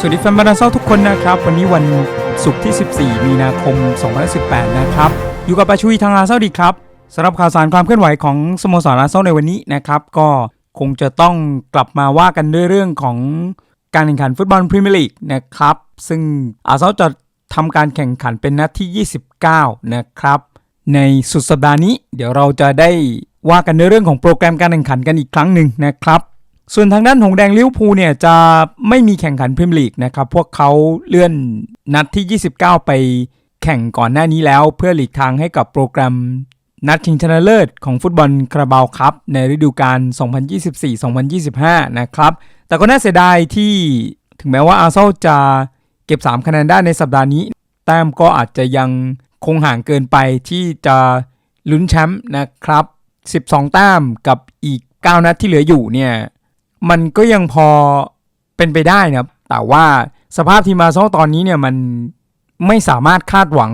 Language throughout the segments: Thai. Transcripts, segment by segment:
สวัสดีแฟนบอลเซาทุกคนนะครับ วันนี้วันศุกร์ที่ 14 มีนาคม 2018 นะครับ อยู่กับปาชุยทางอาเซาดีครับสำหรับข่าวสารความเคลื่อนไหวของสโมสรอาเซาในวันนี้นะครับ ก็คงจะต้องกลับมาว่ากันด้วยเรื่องของการแข่งขันฟุตบอลพรีเมียร์ลีกนะครับ ซึ่งอาเซาจะทำการแข่งขันเป็นนัดที่ 29 นะครับ ในสุดสัปดาห์นี้ เดี๋ยวเราจะได้ว่ากันในเรื่องของโปรแกรมการแข่งขันกันอีกครั้งหนึ่งนะครับ ส่วนทางด้านหงแดงลิวพูเนี่ยจะไม่มีแข่งขันพรีเมียร์ลีกนะครับ พวกเขาเลื่อนนัดที่ 29 ไปแข่งก่อนหน้านี้แล้ว เพื่อหลีกทางให้กับโปรแกรมนัดชิงชนะเลิศของฟุตบอลคาราบาวคัพในฤดูกาล 2024-2025 นะครับ แต่ก็น่าเสียดายที่ถึงแม้ว่าอาร์เซลจะเก็บ 3 คะแนนได้ในสัปดาห์นี้ แต้มก็อาจจะยังคงห่างเกินไปที่จะลุ้นแชมป์นะครับ 12 แต้มกับอีก 9 นัดที่เหลืออยู่เนี่ย มันก็ยังพอเป็นไปได้นะครับ แต่ว่าสภาพทีมอาร์ซอลตอนนี้เนี่ยมันไม่สามารถคาดหวัง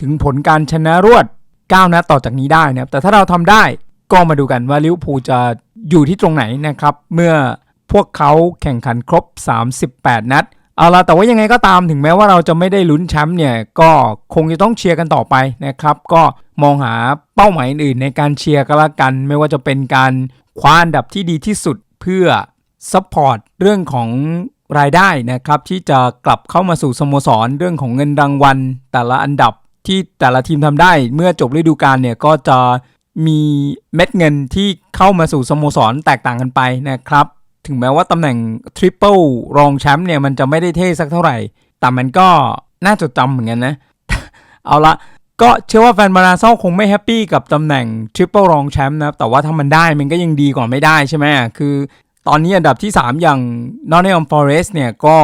ถึงผลการชนะรวด 9 นัดต่อจากนี้ได้นะครับ แต่ถ้าเราทำได้ก็มาดูกันว่าลิเวอร์พูลจะอยู่ที่ตรงไหนนะครับ เมื่อพวกเขาแข่งขันครบ 38 นัด เอาละแต่ว่ายังไงก็ตามถึงแม้ว่าเราจะไม่ได้ลุ้นแชมป์เนี่ย ก็คงจะต้องเชียร์กันต่อไปนะครับ ก็มองหาเป้าหมายอื่นในการเชียร์ก็แล้วกัน ไม่ว่าจะเป็นการคว้าอันดับที่ดีที่สุด เพื่อซัพพอร์ตเรื่องของรายได้นะครับที่จะกลับเข้ามาสู่สโมสรเรื่องของเงินรางวัล แต่ละอันดับที่แต่ละทีมทำได้ เมื่อจบฤดูกาลเนี่ยก็จะมีเม็ดเงินที่เข้ามาสู่สโมสรแตกต่างกันไปนะครับ ถึงแม้ว่าตำแหน่งทริปเปิลรองแชมป์เนี่ยมันจะไม่ได้เท่สักเท่าไหร่ แต่มันก็น่าจดจำเหมือนกันนะ เอาละ ก็เชื่อว่าแฟนบาราเซลคงไม่แฮปปี้กับตำแหน่งทริปเปิลรองแชมป์นะครับ แต่ว่าถ้ามันได้มันก็ยังดีกว่าไม่ได้ใช่ไหมคือตอนนี้อันดับที่ 3 อย่าง Nottingham Forest เนี่ยก็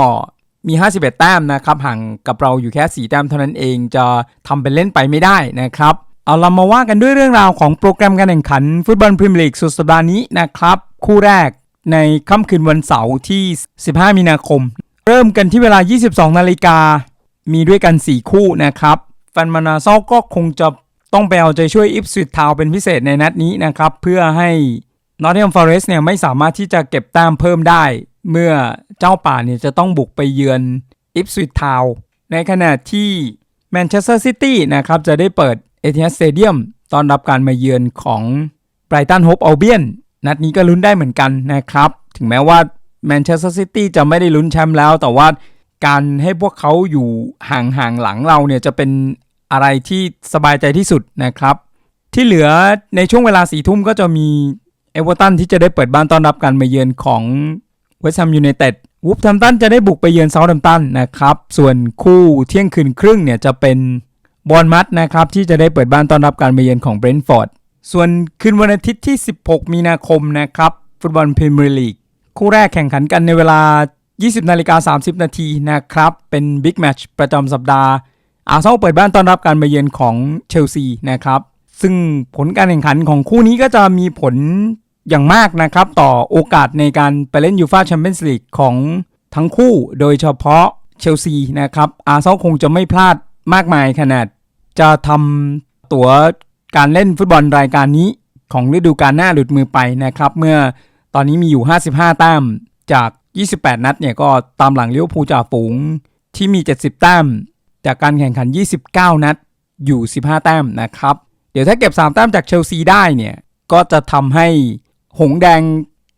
มี 51 แต้มนะครับห่างกับเราอยู่แค่ 4 แต้มเท่านั้นเองจะทำเป็นเล่นไปไม่ได้นะครับ เอาเรามาว่ากันด้วยเรื่องราวของโปรแกรมการแข่งขันฟุตบอลพรีเมียร์ลีกสุดสัปดาห์นี้นะครับ คู่แรกในค่ำคืนวันเสาร์ที่ 15 มีนาคม เริ่มกันที่เวลา 22 นาฬิกามีด้วยกัน 4 คู่นะครับ ฟนมานาซอลก็คงจะต้องไปเอาใจช่วยอิฟสวิตทาวเป็นพิเศษในนัดนี้นะครับ เพื่อให้ Nottingham Forest เนี่ยไม่สามารถที่จะเก็บแต้มเพิ่มได้ เมื่อเจ้าป่าเนี่ยจะต้องบุกไปเยือน Ipswich Town ในขณะที่ Manchester City นะครับจะได้เปิด Etihad Stadium ตอนรับการมาเยือนของ Brighton Hove Albion นัดนี้ก็ลุ้นได้เหมือนกันนะครับ ถึงแม้ว่า Manchester City จะไม่ได้ลุ้นแชมป์แล้ว แต่ว่าการให้พวกเขาอยู่ห่างๆหลังเราเนี่ยจะเป็น อะไรที่สบายใจที่สุดนะครับ ที่เหลือในช่วงเวลาสี่ทุ่มก็จะมีเอเวอร์ตันที่จะได้เปิดบ้านต้อนรับการมาเยือนของเวสต์แฮมยูไนเต็ดวูฟแฮมตันจะได้บุกไปเยือนเซาท์แฮมตันนะครับ ส่วนคู่เที่ยงคืนครึ่งเนี่ยจะเป็นบอลมัดนะครับที่จะได้เปิดบ้านต้อนรับการมาเยือนของเบรนท์ฟอร์ดส่วนคืนวันอาทิตย์ที่ 16 มีนาคมนะครับฟุตบอลพรีเมียร์ลีกคู่แรกแข่งขันกันในเวลา 20นาฬิกา30 นาทีนะครับ เป็นบิ๊กแมตช์ประจำสัปดาห์ อาร์เซนอลเปิดบ้านต้อนรับการมาเยือนของเชลซีนะครับ ซึ่งผลการแข่งขันของคู่นี้ก็จะมีผลอย่างมากนะครับ ต่อโอกาสในการไปเล่นยูฟาแชมเปี้ยนส์ลีกของทั้งคู่ โดยเฉพาะเชลซีนะครับอาร์เซนอลคงจะไม่พลาดมากมายขนาด จะทำตั๋วการเล่นฟุตบอลรายการนี้ของฤดูกาลหน้าหลุดมือไปนะครับ เมื่อตอนนี้มีอยู่ 55 แต้มจาก 28 นัดเนี่ยก็ตามหลังเลิเวอร์พูจ่าฝูงที่มี 70 แต้ม จากการแข่งขัน 29 นัดอยู่ 15 แต้มนะครับ เดี๋ยวถ้าเก็บ 3 แต้มจากเชลซีได้เนี่ย ก็จะทำให้หงแดง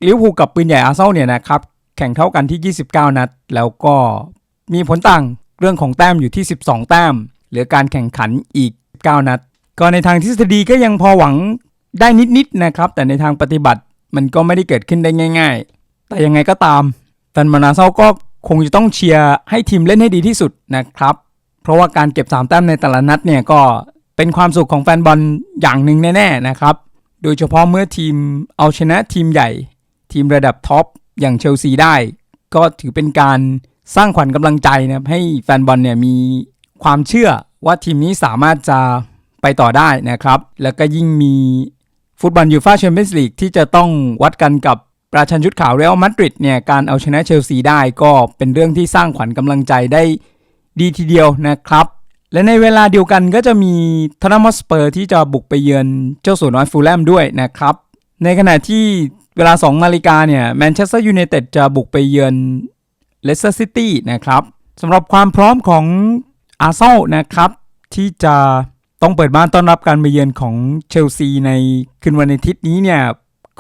ลิเวอร์พูลกับปืนใหญ่อาร์เซนอลเนี่ยนะครับ แข่งเท่ากันที่ 29 นัด แล้วก็มีผลต่างเรื่องของแต้มอยู่ที่ 12 แต้ม เหลือการแข่งขันอีก 9 นัด ก็ในทางทฤษฎีก็ยังพอหวังได้นิดๆนะครับ แต่ในทางปฏิบัติมันก็ไม่ได้เกิดขึ้นได้ง่าย ๆ แต่ยังไงก็ตามแฟนมานาเซาก็คงจะต้องเชียร์ให้ทีมเล่นให้ดีที่สุดนะครับ ราะว่าการเก็บ 3 แต้มในแต่ละนัดเนี่ยก็เป็นความสุขของแฟนบอลอย่างหนึ่งแน่ๆนะครับ โดยเฉพาะเมื่อทีมเอาชนะทีมใหญ่ ทีมระดับท็อปอย่างเชลซีได้ ก็ถือเป็นการสร้างขวัญกำลังใจนะครับให้แฟนบอลเนี่ยมีความเชื่อว่าทีมนี้สามารถจะไปต่อได้นะครับ แล้วก็ยิ่งมีฟุตบอลยูฟ่าแชมเปี้ยนส์ลีกที่จะต้องวัดกันกับประชันชุดขาวเรอัลมาดริดเนี่ยการเอาชนะเชลซีได้ก็เป็นเรื่องที่สร้างขวัญกำลังใจได้ ดีทีเดียวนะครับ และในเวลาเดียวกันก็จะมีทอนมอสเปอร์ที่จะบุกไปเยือนเจ้าสัวน้อยฟูลแลมด้วยนะครับ ในขณะที่เวลา 2 นาฬิกาเนี่ยแมนเชสเตอร์ยูไนเต็ดจะบุกไปเยือนเลสเตอร์ซิตี้นะครับสำหรับความพร้อมของอาร์เซนอลนะครับที่จะต้องเปิดบ้านต้อนรับการมาเยือนของเชลซีในคืนวันอาทิตย์นี้เนี่ย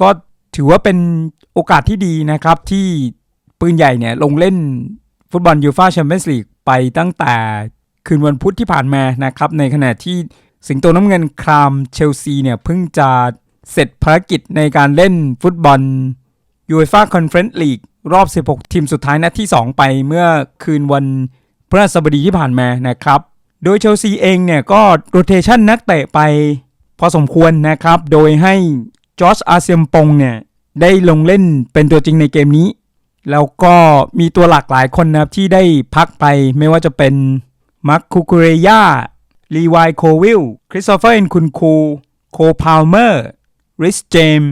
ก็ถือว่าเป็นโอกาสที่ดีนะครับที่ปืนใหญ่เนี่ยลงเล่นฟุตบอลยูฟาแชมเปี้ยนส์ลีก ไปตั้งแต่คืนวันพุธที่ผ่านมานะครับ ในขณะที่สิงโตน้ำเงินครามเชลซีเนี่ยเพิ่งจะเสร็จภารกิจในการเล่นฟุตบอลยูเอฟ่าคอนเฟรนซ์ลีกรอบ 16 ทีมสุดท้ายนัดที่ 2 ไปเมื่อคืนวันพฤหัสบดีที่ผ่านมานะครับ โดยเชลซีเองเนี่ยก็โรเทชันนักเตะไปพอสมควรนะครับ โดยให้จอร์จอาเซียมปงเนี่ยได้ลงเล่นเป็นตัวจริงในเกมนี้ แล้วก็มีตัวหลักหลายคนนะครับที่ได้พักไปไม่ว่าจะเป็นมาร์คคูคูเรยาลีวายโควิลคริสโตเฟอร์เอ็นคุนคูโคพาวเมอร์ริสเจม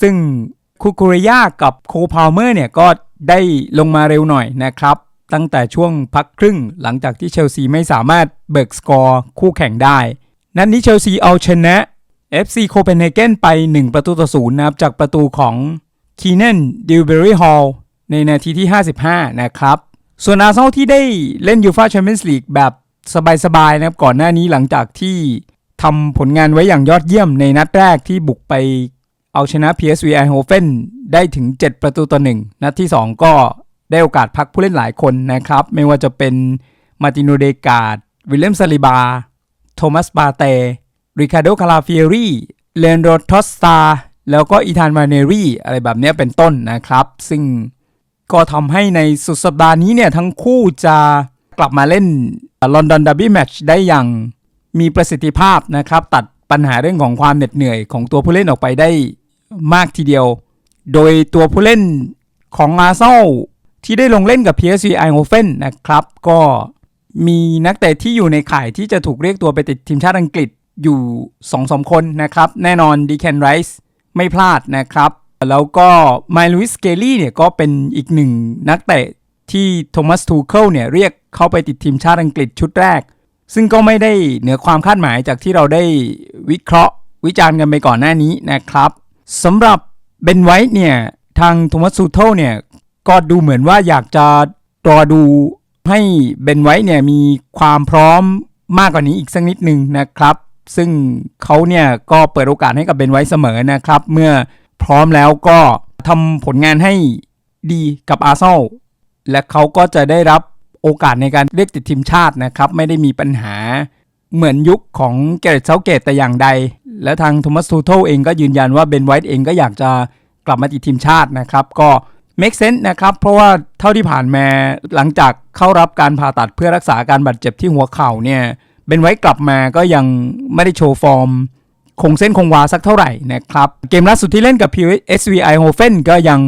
ซึ่งคูคูเรยากับโคพาวเมอร์เนี่ยก็ได้ลงมาเร็วหน่อยนะครับ ตั้งแต่ช่วงพักครึ่งหลังจากที่เชลซีไม่สามารถเบิกสกอร์คู่แข่งได้ นัดนนี้เชลซีเอาชนะ FC โคเปนเฮเกนไป 1 ประตูต่อศูนย์นะครับ จากประตูของคีเนนดิวเบอรี่ฮอล ในนาทีที่ 55 นะครับ ส่วนอาร์เซนอลที่ได้เล่นยูฟาแชมเปี้ยนส์ลีกแบบสบายๆนะครับก่อนหน้านี้หลังจากที่ทำผลงานไว้อย่างยอดเยี่ยมในนัดแรกที่บุกไปเอาชนะ PSV Eindhoven ได้ถึง 7 ประตูต่อ1นัดที่ 2 ก็ได้โอกาสพักผู้เล่นหลายคนนะครับ ไม่ว่าจะเป็นมาติโนเดกาดวิลเลมซาลิบา โทมัสบาเตริคาโดคาลาฟิเอรีเลนโดทอสตาแล้วก็อีธานมาเนรีอะไรแบบนี้เป็นต้นนะครับ ซึ่ง ก็ทำให้ในสุดสัปดาห์นี้เนี่ยทั้งคู่จะกลับมาเล่นลอนดอนดับบี้แมตช์ได้อย่างมีประสิทธิภาพนะครับ ตัดปัญหาเรื่องของความเหน็ดเหนื่อยของตัวผู้เล่นออกไปได้มากทีเดียว โดยตัวผู้เล่นของอาร์เซนอลที่ได้ลงเล่นกับ PSV Eindhoven นะครับ ก็มีนักเตะที่อยู่ในข่ายที่จะถูกเรียกตัวไปติดทีมชาติอังกฤษอยู่2อสมคนนะครับ แน่นอนดีแคนไรส์ไม่พลาดนะครับ แล้วก็ไมลูอิสเกลี่เนี่ยก็เป็นอีกหนึ่งนักเตะที่โทมัสทูเคิลเนี่ยเรียกเข้าไปติดทีมชาติอังกฤษชุดแรก ซึ่งก็ไม่ได้เหนือความคาดหมายจากที่เราได้วิเคราะห์วิจารณ์กันไปก่อนหน้านี้นะครับสำหรับเบนไวท์เนี่ยทางโทมัสซูเทลเนี่ยก็ดูเหมือนว่าอยากจะรอดูให้เบนไวท์เนี่ยมีความพร้อมมากกว่านี้อีกสักนิดหนึ่งนะครับ ซึ่งเขาเนี่ยก็เปิดโอกาสให้กับเบนไวท์เสมอนะครับ เมื่อ พร้อมแล้วก็ทำผลงานให้ดีกับอาร์เซนอลและเขาก็จะได้รับโอกาสในการเรียกติดทีมชาตินะครับ ไม่ได้มีปัญหาเหมือนยุคของเกเรตเซาเกตแต่อย่างใด และทางโทมัสทูโทเองก็ยืนยันว่าเบนไวท์เองก็อยากจะกลับมาติดทีมชาตินะครับ ก็ make sense นะครับ เพราะว่าเท่าที่ผ่านมาหลังจากเข้ารับการผ่าตัดเพื่อรักษาอาการบาดเจ็บที่หัวเข่าเนี่ยเบนไวท์กลับมาก็ยังไม่ได้โชว์ฟอร์ม คงเส้นคงวาสักเท่าไหร่นะครับ เกมล่าสุดที่เล่นกับ PSV Eindhoven ก็ยัง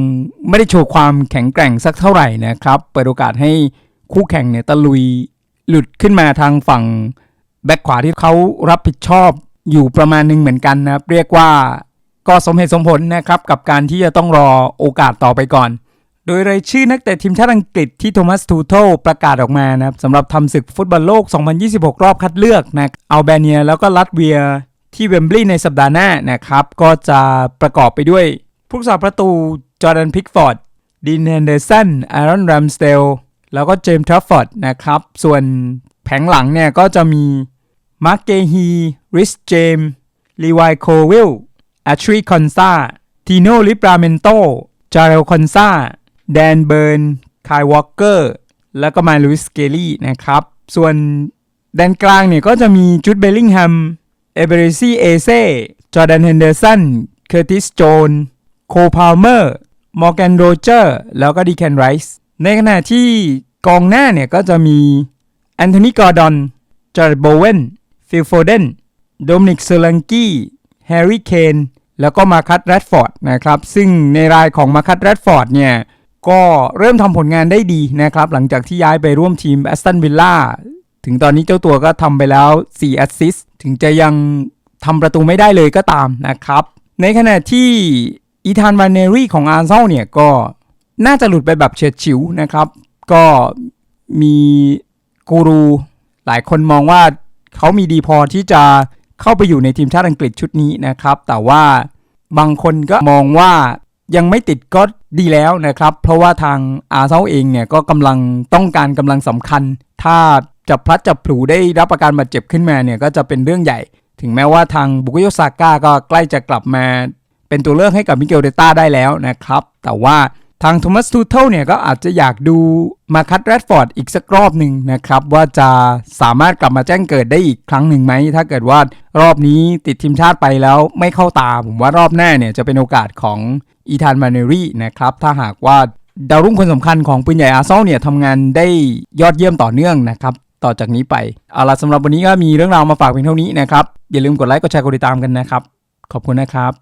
ไม่ได้โชว์ความแข็งแกร่งสักเท่าไหร่นะครับ เปิดโอกาสให้คู่แข่งเนี่ยตะลุยหลุดขึ้นมาทางฝั่งแบ็คขวาที่เขารับผิดชอบอยู่ประมาณหนึ่งเหมือนกันนะครับเรียกว่าก็สมเหตุสมผลนะครับ กับการที่จะต้องรอโอกาสต่อไปก่อน โดยรายชื่อนักเตะทีมชาติอังกฤษที่โทมัสทูโตประกาศออกมานะครับสำหรับทำศึกฟุตบอลโลก 2026 รอบคัดเลือกนะอัลเบเนียแล้วก็ลัตเวีย ที่เวมบลีย์ในสัปดาห์หน้านะครับ ก็จะประกอบไปด้วยผู้รักษาประตูจอร์แดนพิกฟอร์ดดีนแฮนเดอร์สันอารอนแรมสเตลแล้วก็เจมส์ทรัฟฟอร์ดนะครับ ส่วนแผงหลังเนี่ยก็จะมีมาร์กเกฮีริสเจมลีวายโควิลแอชรีคอนซาทีโนลิปราเมนโตจาเรลคอนซาแดนเบิร์นคายวอลเกอร์ แล้วก็มาลุยสเกลี่นะครับ ส่วนแดนกลางเนี่ยก็จะมีจุดเบลลิงแฮม เอเบริซีเอเซ่จอร์แดนเฮนเดอร์สันเคอร์ติสโจนโคพาลเมอร์มอร์แกนโรเจอร์แล้วก็ดีแคนไรส์ในขณะที่กองหน้าเนี่ยก็จะมีแอนโทนีกอร์ดอนจอร์ดโบเวนฟิลโฟเดนโดมินิกเซลังกี้แฮร์รี่เคนแล้วก็มาคัตแรดฟอร์ดนะครับ ซึ่งในรายของมาคัตแรดฟอร์ดเนี่ย ก็เริ่มทำผลงานได้ดีนะครับ หลังจากที่ย้ายไปร่วมทีมแอสตันวิลล่า ถึงตอนนี้เจ้าตัวก็ทำไปแล้ว 4 แอสซิสถึงจะยังทำประตูไม่ได้เลยก็ตามนะครับ ในขณะที่อีธานวานเนรี่ของอาร์เซนอลเนี่ยก็น่าจะหลุดไปแบบเฉียดฉิวนะครับ ก็มีกูรูหลายคนมองว่าเขามีดีพอที่จะเข้าไปอยู่ในทีมชาติอังกฤษชุดนี้นะครับ แต่ว่าบางคนก็มองว่ายังไม่ติดก็ดีแล้วนะครับ เพราะว่าทางอาร์เซนอลเองเนี่ยก็กำลังต้องการกำลังสำคัญ ถ้า จะพลัดจับผลูได้รับอาการบาดเจ็บขึ้นมาเนี่ยก็จะเป็นเรื่องใหญ่ ถึงแม้ว่าทางบุกโยซาก้าก็ใกล้จะกลับมาเป็นตัวเลือกให้กับมิเกลเดต้าได้แล้วนะครับ แต่ว่าทางโทมัสทูเทลเนี่ยก็อาจจะอยากดูมาคัตแรดฟอร์ดอีกสักรอบหนึ่งนะครับ ว่าจะสามารถกลับมาแจ้งเกิดได้อีกครั้งหนึ่งไหม ถ้าเกิดว่ารอบนี้ติดทีมชาติไปแล้วไม่เข้าตา ผมว่ารอบหน้าเนี่ยจะเป็นโอกาสของอีธานมาเนรีนะครับ ถ้าหากว่าดาวรุ่งคนสำคัญของปืนใหญ่อาร์เซนอลเนี่ยทำงานได้ยอดเยี่ยมต่อเนื่องนะครับ ต่อจากนี้ไปเอาล่ะสำหรับวันนี้ก็มีเรื่องราวมาฝากเพียงเท่านี้นะครับอย่าลืมกดไลค์กดแชร์กดติดตามกันนะครับ ขอบคุณนะครับ